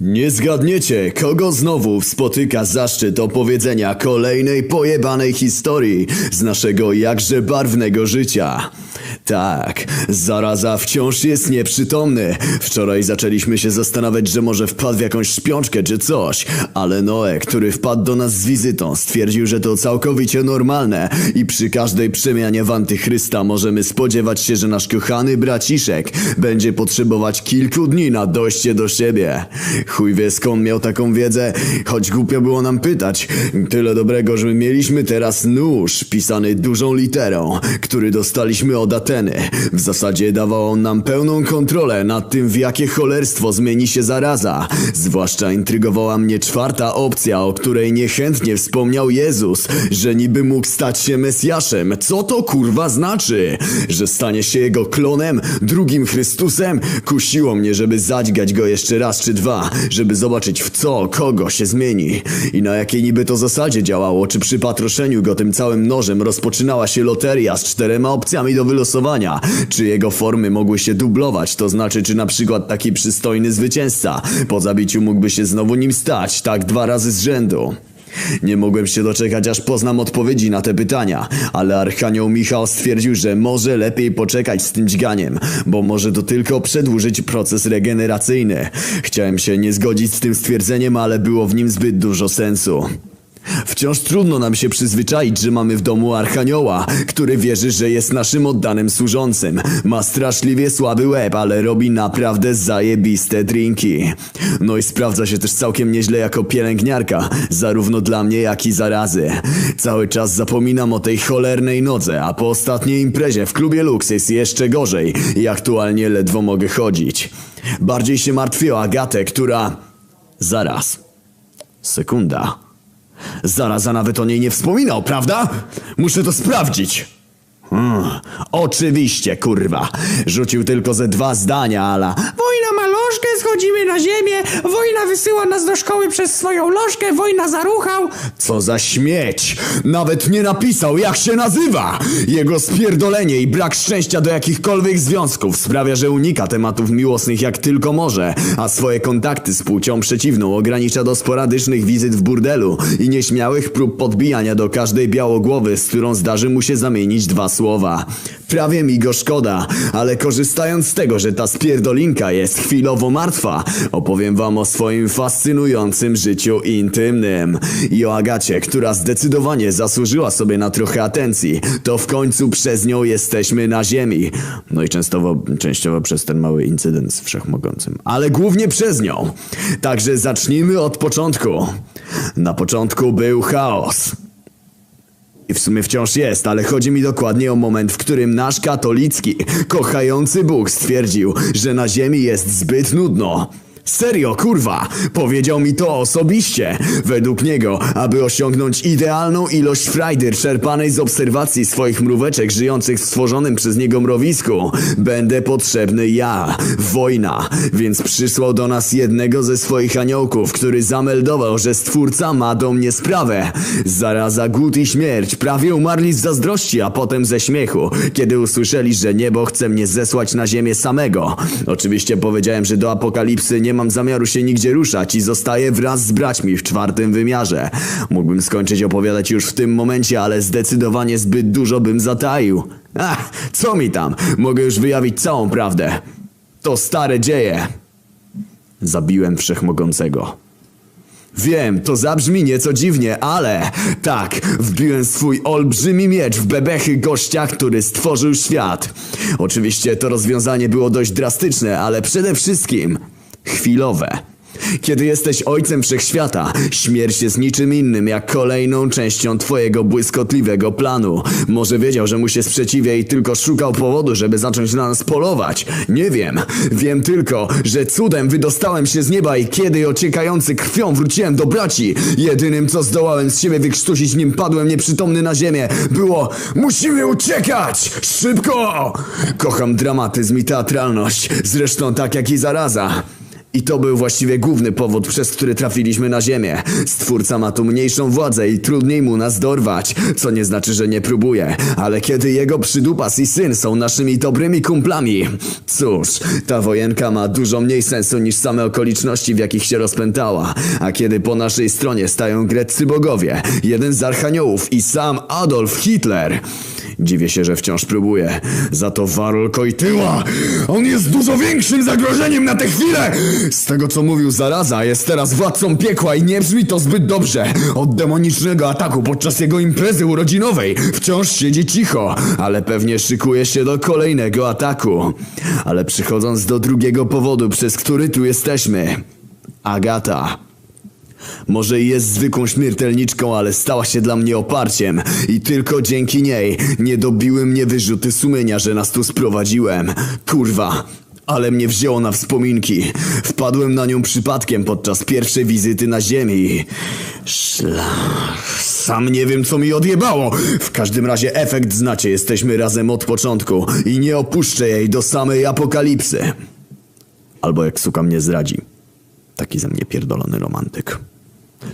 Nie zgadniecie, kogo znowu spotyka zaszczyt opowiedzenia kolejnej pojebanej historii z naszego jakże barwnego życia. Tak, zaraza wciąż jest nieprzytomny. Wczoraj zaczęliśmy się zastanawiać, że może wpadł w jakąś śpiączkę czy coś, ale Noe, który wpadł do nas z wizytą, stwierdził, że to całkowicie normalne i przy każdej przemianie w antychrysta możemy spodziewać się, że nasz kochany braciszek będzie potrzebować kilku dni na dojście do siebie. Chuj wie skąd miał taką wiedzę, choć głupio było nam pytać. Tyle dobrego, że mieliśmy teraz nóż pisany dużą literą, który dostaliśmy od Ateny. W zasadzie dawał on nam pełną kontrolę nad tym, w jakie cholerstwo zmieni się zaraza. Zwłaszcza intrygowała mnie czwarta opcja, o której niechętnie wspomniał Jezus, że niby mógł stać się Mesjaszem. Co to kurwa znaczy? Że stanie się jego klonem, drugim Chrystusem? Kusiło mnie, żeby zadźgać go jeszcze raz czy dwa, żeby zobaczyć w co, kogo się zmieni. I na jakiej niby to zasadzie działało, czy przy patroszeniu go tym całym nożem rozpoczynała się loteria z czterema opcjami do wylosowania, czy jego formy mogły się dublować, to znaczy czy na przykład taki przystojny zwycięzca po zabiciu mógłby się znowu nim stać, tak dwa razy z rzędu. Nie mogłem się doczekać, aż poznam odpowiedzi na te pytania, ale Archanioł Michał stwierdził, że może lepiej poczekać z tym dźganiem, bo może to tylko przedłużyć proces regeneracyjny. Chciałem się nie zgodzić z tym stwierdzeniem, ale było w nim zbyt dużo sensu. Wciąż trudno nam się przyzwyczaić, że mamy w domu Archanioła, który wierzy, że jest naszym oddanym służącym. Ma straszliwie słaby łeb, ale robi naprawdę zajebiste drinki. No i sprawdza się też całkiem nieźle jako pielęgniarka, zarówno dla mnie, jak i zarazy. Cały czas zapominam o tej cholernej nodze, a po ostatniej imprezie w klubie Lux jest jeszcze gorzej i aktualnie ledwo mogę chodzić. Bardziej się martwię o Agatę, która... Zaraz. Sekunda. Zaraza nawet o niej nie wspominał, prawda? Muszę to sprawdzić. Hmm, oczywiście, kurwa. Rzucił tylko ze dwa zdania, ala. Wojna ma lożkę, schodzimy na ziemię, wojna wysyła nas do szkoły przez swoją lożkę, wojna zaruchał. Co za śmieć! Nawet nie napisał, jak się nazywa! Jego spierdolenie i brak szczęścia do jakichkolwiek związków sprawia, że unika tematów miłosnych jak tylko może, a swoje kontakty z płcią przeciwną ogranicza do sporadycznych wizyt w burdelu i nieśmiałych prób podbijania do każdej białogłowy, z którą zdarzy mu się zamienić dwa słowa. Prawie mi go szkoda, ale korzystając z tego, że ta spierdolinka jest chwilowo martwa, opowiem wam o swoim fascynującym życiu intymnym i o Agacie, która zdecydowanie zasłużyła sobie na trochę atencji. To w końcu przez nią jesteśmy na ziemi. No i częstowo, częściowo przez ten mały incydent z wszechmogącym, ale głównie przez nią. Także zacznijmy od początku. Na początku był chaos. W sumie wciąż jest, ale chodzi mi dokładnie o moment, w którym nasz katolicki, kochający Bóg stwierdził, że na ziemi jest zbyt nudno. Serio, kurwa! Powiedział mi to osobiście. Według niego, aby osiągnąć idealną ilość frajdy czerpanej z obserwacji swoich mróweczek żyjących w stworzonym przez niego mrowisku, będę potrzebny ja, wojna. Więc przysłał do nas jednego ze swoich aniołków, który zameldował, że stwórca ma do mnie sprawę. Zaraza, głód i śmierć prawie umarli z zazdrości, a potem ze śmiechu, kiedy usłyszeli, że niebo chce mnie zesłać na ziemię samego. Oczywiście powiedziałem, że do apokalipsy nie mam zamiaru się nigdzie ruszać i zostaję wraz z braćmi w czwartym wymiarze. Mógłbym skończyć opowiadać już w tym momencie, ale zdecydowanie zbyt dużo bym zataił. Ach, co mi tam? Mogę już wyjawić całą prawdę. To stare dzieje. Zabiłem wszechmogącego. Wiem, to zabrzmi nieco dziwnie, ale tak, wbiłem swój olbrzymi miecz w bebechy gościa, który stworzył świat. Oczywiście to rozwiązanie było dość drastyczne, ale przede wszystkim chwilowe. Kiedy jesteś ojcem wszechświata, śmierć jest niczym innym jak kolejną częścią twojego błyskotliwego planu. Może wiedział, że mu się sprzeciwia i tylko szukał powodu, żeby zacząć na nas polować. Nie wiem. Wiem tylko, że cudem wydostałem się z nieba i kiedy ociekający krwią wróciłem do braci, jedynym co zdołałem z siebie wykrztusić, nim padłem nieprzytomny na ziemię, było Musimy uciekać! Szybko! Kocham dramatyzm i teatralność, zresztą tak jak i zaraza. I to był właściwie główny powód, przez który trafiliśmy na Ziemię. Stwórca ma tu mniejszą władzę i trudniej mu nas dorwać, co nie znaczy, że nie próbuje. Ale kiedy jego przydupas i syn są naszymi dobrymi kumplami, cóż, ta wojenka ma dużo mniej sensu niż same okoliczności, w jakich się rozpętała. A kiedy po naszej stronie stają greccy bogowie, jeden z archaniołów i sam Adolf Hitler... Dziwię się, że wciąż próbuje. Za to Warol Kojtyła, on jest dużo większym zagrożeniem na tę chwilę! Z tego co mówił Zaraza, jest teraz władcą piekła i nie brzmi to zbyt dobrze. Od demonicznego ataku podczas jego imprezy urodzinowej wciąż siedzi cicho, ale pewnie szykuje się do kolejnego ataku. Ale przychodząc do drugiego powodu, przez który tu jesteśmy. Agata. Może jest zwykłą śmiertelniczką, ale stała się dla mnie oparciem i tylko dzięki niej nie dobiły mnie wyrzuty sumienia, że nas tu sprowadziłem. Kurwa, ale mnie wzięło na wspominki. Wpadłem na nią przypadkiem podczas pierwszej wizyty na ziemi. Szlach. Sam nie wiem, co mi odjebało. W każdym razie efekt znacie, jesteśmy razem od początku i nie opuszczę jej do samej apokalipsy. Albo jak suka mnie zdradzi. Taki ze mnie pierdolony romantyk.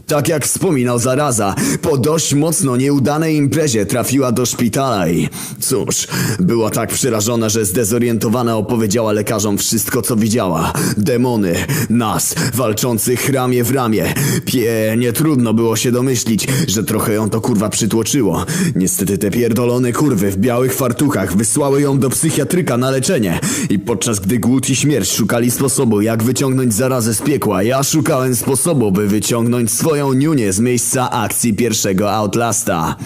Tak jak wspominał Zaraza, po dość mocno nieudanej imprezie trafiła do szpitala i cóż, była tak przerażona, że zdezorientowana opowiedziała lekarzom wszystko co widziała. Demony, nas, walczących ramię w ramię. Pie, nie trudno było się domyślić, że trochę ją to kurwa przytłoczyło. Niestety te pierdolone kurwy w białych fartuchach wysłały ją do psychiatryka na leczenie i podczas gdy głód i śmierć szukali sposobu jak wyciągnąć zarazę z piekła, ja szukałem sposobu by wyciągnąć swoją niunię z miejsca akcji pierwszego Outlasta.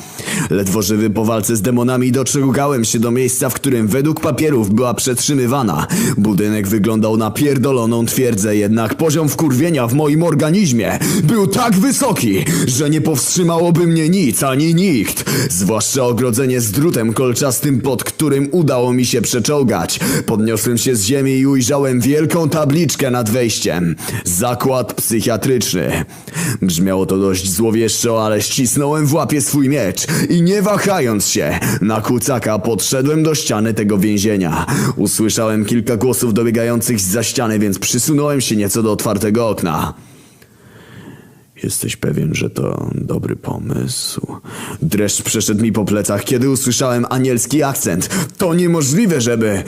Ledwo żywy po walce z demonami doczekałem się do miejsca, w którym według papierów była przetrzymywana. Budynek wyglądał na pierdoloną twierdzę, jednak poziom wkurwienia w moim organizmie był tak wysoki, że nie powstrzymałoby mnie nic ani nikt. Zwłaszcza ogrodzenie z drutem kolczastym, pod którym udało mi się przeczołgać. Podniosłem się z ziemi i ujrzałem wielką tabliczkę nad wejściem. Zakład psychiatryczny. Brzmiało to dość złowieszczo, ale ścisnąłem w łapie swój miecz i nie wahając się, na kucaka podszedłem do ściany tego więzienia. Usłyszałem kilka głosów dobiegających za ściany, więc przysunąłem się nieco do otwartego okna. Jesteś pewien, że to dobry pomysł? Dreszcz przeszedł mi po plecach, kiedy usłyszałem anielski akcent. To niemożliwe, żeby...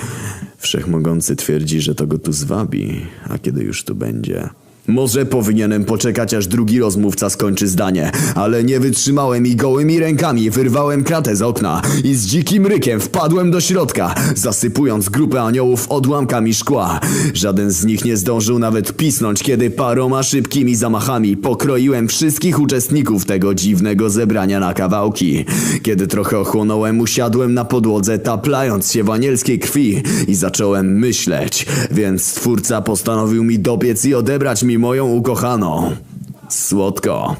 Wszechmogący twierdzi, że to go tu zwabi, a kiedy już tu będzie... Może powinienem poczekać, aż drugi rozmówca skończy zdanie, ale nie wytrzymałem i gołymi rękami wyrwałem kratę z okna i z dzikim rykiem wpadłem do środka, zasypując grupę aniołów odłamkami szkła. Żaden z nich nie zdążył nawet pisnąć, kiedy paroma szybkimi zamachami pokroiłem wszystkich uczestników tego dziwnego zebrania na kawałki. Kiedy trochę ochłonąłem, usiadłem na podłodze, taplając się w anielskiej krwi i zacząłem myśleć, więc stwórca postanowił mi dobiec i odebrać mi moją ukochaną. Słodko.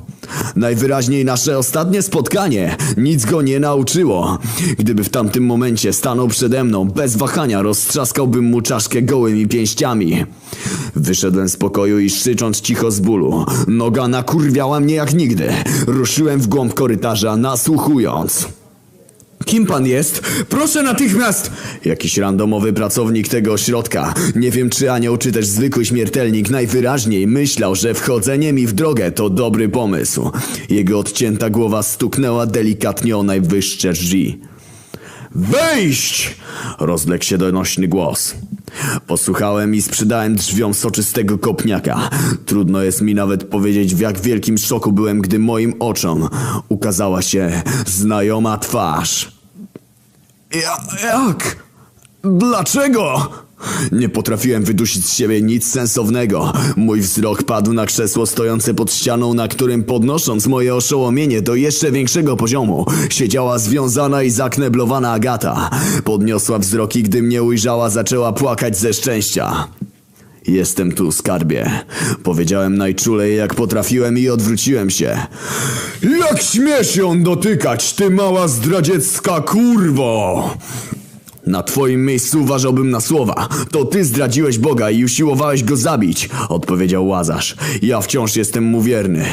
Najwyraźniej nasze ostatnie spotkanie nic go nie nauczyło. Gdyby w tamtym momencie stanął przede mną, bez wahania roztrzaskałbym mu czaszkę gołymi pięściami. Wyszedłem z pokoju i krzycząc cicho z bólu. Noga nakurwiała mnie jak nigdy. Ruszyłem w głąb korytarza, nasłuchując. Kim pan jest? Proszę natychmiast! Jakiś randomowy pracownik tego ośrodka. Nie wiem czy anioł, czy też zwykły śmiertelnik najwyraźniej myślał, że wchodzenie mi w drogę to dobry pomysł. Jego odcięta głowa stuknęła delikatnie o najwyższe drzwi. Wejść! Rozległ się donośny głos. Posłuchałem i sprzedałem drzwiom soczystego kopniaka. Trudno jest mi nawet powiedzieć w jak wielkim szoku byłem, gdy moim oczom ukazała się znajoma twarz. Ja, jak? Dlaczego? Nie potrafiłem wydusić z siebie nic sensownego. Mój wzrok padł na krzesło stojące pod ścianą, na którym podnosząc moje oszołomienie do jeszcze większego poziomu, siedziała związana i zakneblowana Agata. Podniosła wzrok i gdy mnie ujrzała, zaczęła płakać ze szczęścia. Jestem tu, skarbie. Powiedziałem najczulej jak potrafiłem i odwróciłem się. Jak śmiesz ją dotykać, ty mała zdradziecka kurwo! Na twoim miejscu uważałbym na słowa. To ty zdradziłeś Boga i usiłowałeś go zabić, odpowiedział Łazarz. Ja wciąż jestem mu wierny.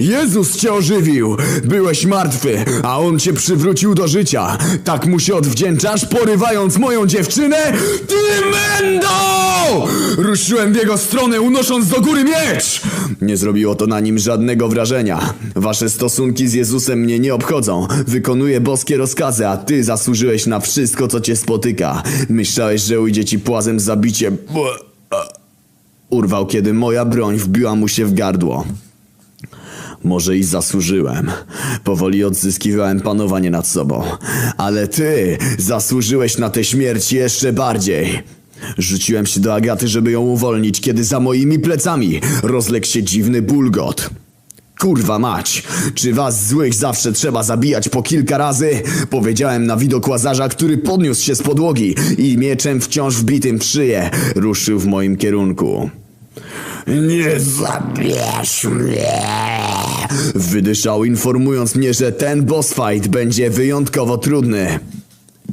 Jezus cię ożywił! Byłeś martwy, a on cię przywrócił do życia. Tak mu się odwdzięczasz, porywając moją dziewczynę? Ty mendo! Ruszyłem w jego stronę, unosząc do góry miecz! Nie zrobiło to na nim żadnego wrażenia. Wasze stosunki z Jezusem mnie nie obchodzą. Wykonuję boskie rozkazy, a ty zasłużyłeś na wszystko, co cię spotyka. Myślałeś, że ujdzie ci płazem zabicie. Urwał, kiedy moja broń wbiła mu się w gardło. Może i zasłużyłem. Powoli odzyskiwałem panowanie nad sobą. Ale ty zasłużyłeś na tę śmierć jeszcze bardziej. Rzuciłem się do Agaty, żeby ją uwolnić, kiedy za moimi plecami rozległ się dziwny bulgot. Kurwa mać, czy was złych zawsze trzeba zabijać po kilka razy? Powiedziałem na widok łazarza, który podniósł się z podłogi i mieczem wciąż wbitym w szyję ruszył w moim kierunku. Nie zabierz mnie! Wydyszał, informując mnie, że ten boss fight będzie wyjątkowo trudny.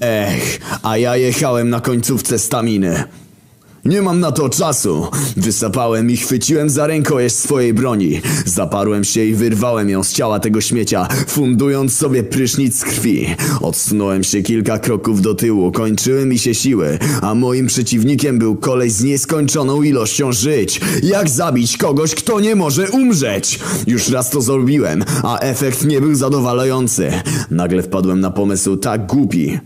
Ech, a ja jechałem na końcówce staminy. Nie mam na to czasu. Wysapałem i chwyciłem za rękojeść swojej broni. Zaparłem się i wyrwałem ją z ciała tego śmiecia, fundując sobie prysznic krwi. Odsunąłem się kilka kroków do tyłu, kończyły mi się siły, a moim przeciwnikiem był koleś z nieskończoną ilością żyć. Jak zabić kogoś, kto nie może umrzeć? Już raz to zrobiłem, a efekt nie był zadowalający. Nagle wpadłem na pomysł tak głupi,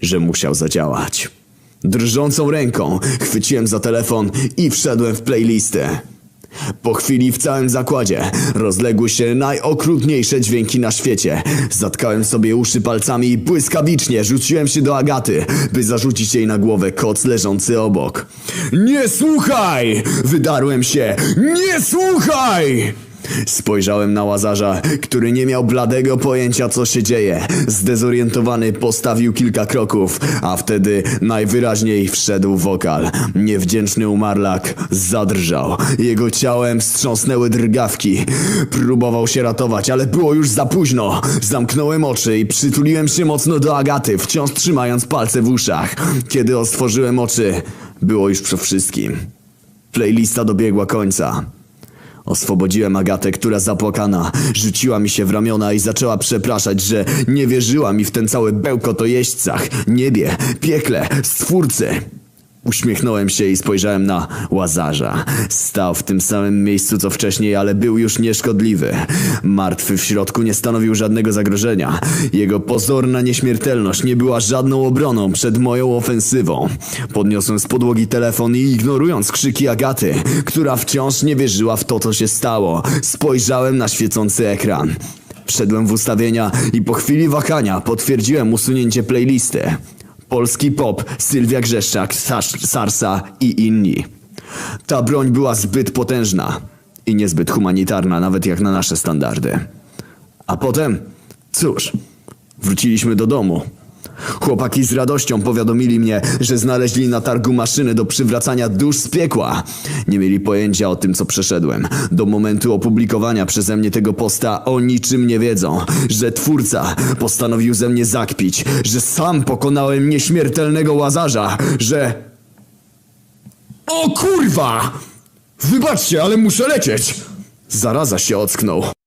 że musiał zadziałać. Drżącą ręką chwyciłem za telefon i wszedłem w playlistę. Po chwili w całym zakładzie rozległy się najokrutniejsze dźwięki na świecie. Zatkałem sobie uszy palcami i błyskawicznie rzuciłem się do Agaty, by zarzucić jej na głowę koc leżący obok. Nie słuchaj! Wydarłem się. Nie słuchaj! Spojrzałem na łazarza, który nie miał bladego pojęcia co się dzieje. Zdezorientowany postawił kilka kroków, a wtedy najwyraźniej wszedł wokal. Niewdzięczny umarlak zadrżał. Jego ciałem wstrząsnęły drgawki. Próbował się ratować, ale było już za późno. Zamknąłem oczy i przytuliłem się mocno do Agaty, wciąż trzymając palce w uszach. Kiedy otworzyłem oczy, było już po wszystkim. Playlista dobiegła końca. Oswobodziłem Agatę, która zapłakana rzuciła mi się w ramiona i zaczęła przepraszać, że nie wierzyła mi w ten cały bełkot o jeźdźcach, niebie, piekle, stwórcy. Uśmiechnąłem się i spojrzałem na łazarza. Stał w tym samym miejscu co wcześniej, ale był już nieszkodliwy. Martwy w środku nie stanowił żadnego zagrożenia. Jego pozorna nieśmiertelność nie była żadną obroną przed moją ofensywą. Podniosłem z podłogi telefon i ignorując krzyki Agaty, która wciąż nie wierzyła w to, co się stało, spojrzałem na świecący ekran. Wszedłem w ustawienia i po chwili wahania potwierdziłem usunięcie playlisty. Polski pop, Sylwia Grzeszczak, Sas- Sarsa i inni. Ta broń była zbyt potężna i niezbyt humanitarna, nawet jak na nasze standardy. A potem, cóż, wróciliśmy do domu. Chłopaki z radością powiadomili mnie, że znaleźli na targu maszyny do przywracania dusz z piekła. Nie mieli pojęcia o tym, co przeszedłem. Do momentu opublikowania przeze mnie tego posta o niczym nie wiedzą. Że twórca postanowił ze mnie zakpić, że sam pokonałem nieśmiertelnego łazarza, że... O kurwa! Wybaczcie, ale muszę lecieć! Zaraza się ocknął.